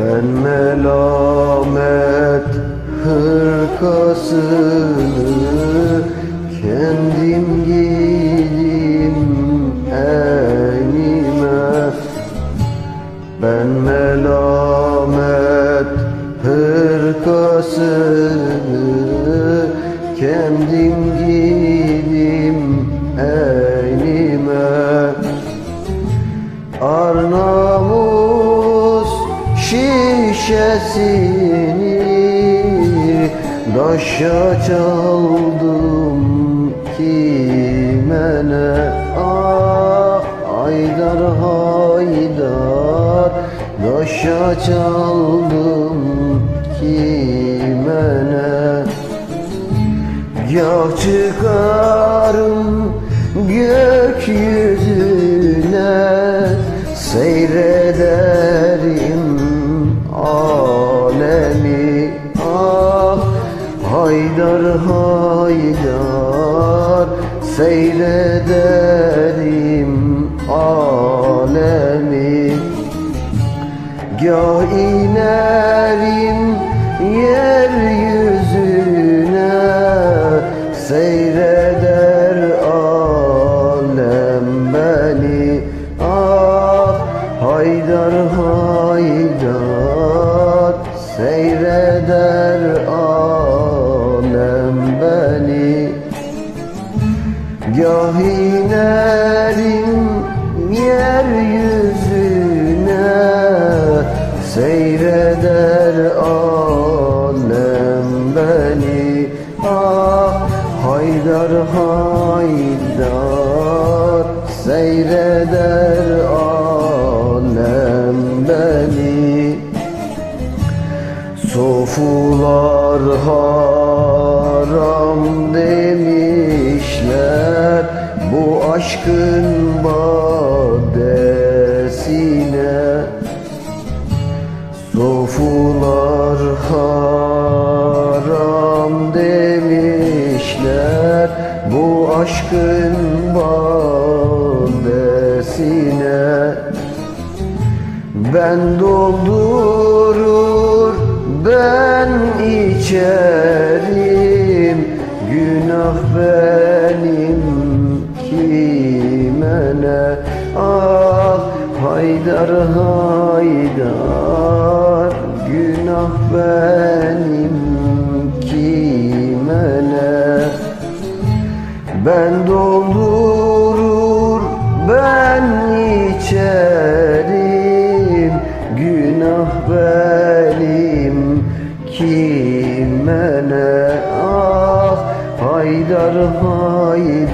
Ben melamet hırkasını kendim giydim enime. Ben melamet hırkasını kendim giydim enime. Arnavuz şişesini Daşa çaldım kime ne Ah Haydar Haydar. Daşa çaldım kime ne Gah çıkarım gökyüzüne Seyrederim Haydar Seyrederim alemi. Gah inerim yeryüzüne Seyreder alem beni. Ah Haydar Haydar Seyreder Gah inerim yeryüzüne Seyreder alem beni. Ah Haydar Haydar Seyreder alem beni. Sofular haram Bu aşkın badesine Sofular haram demişler. Bu aşkın badesine ben doldurur ben içerim. Günah benim Haydar Haydar Günah benim kime ne ben doldurur ben içerim Günah benim kime ne Ah Haydar Haydar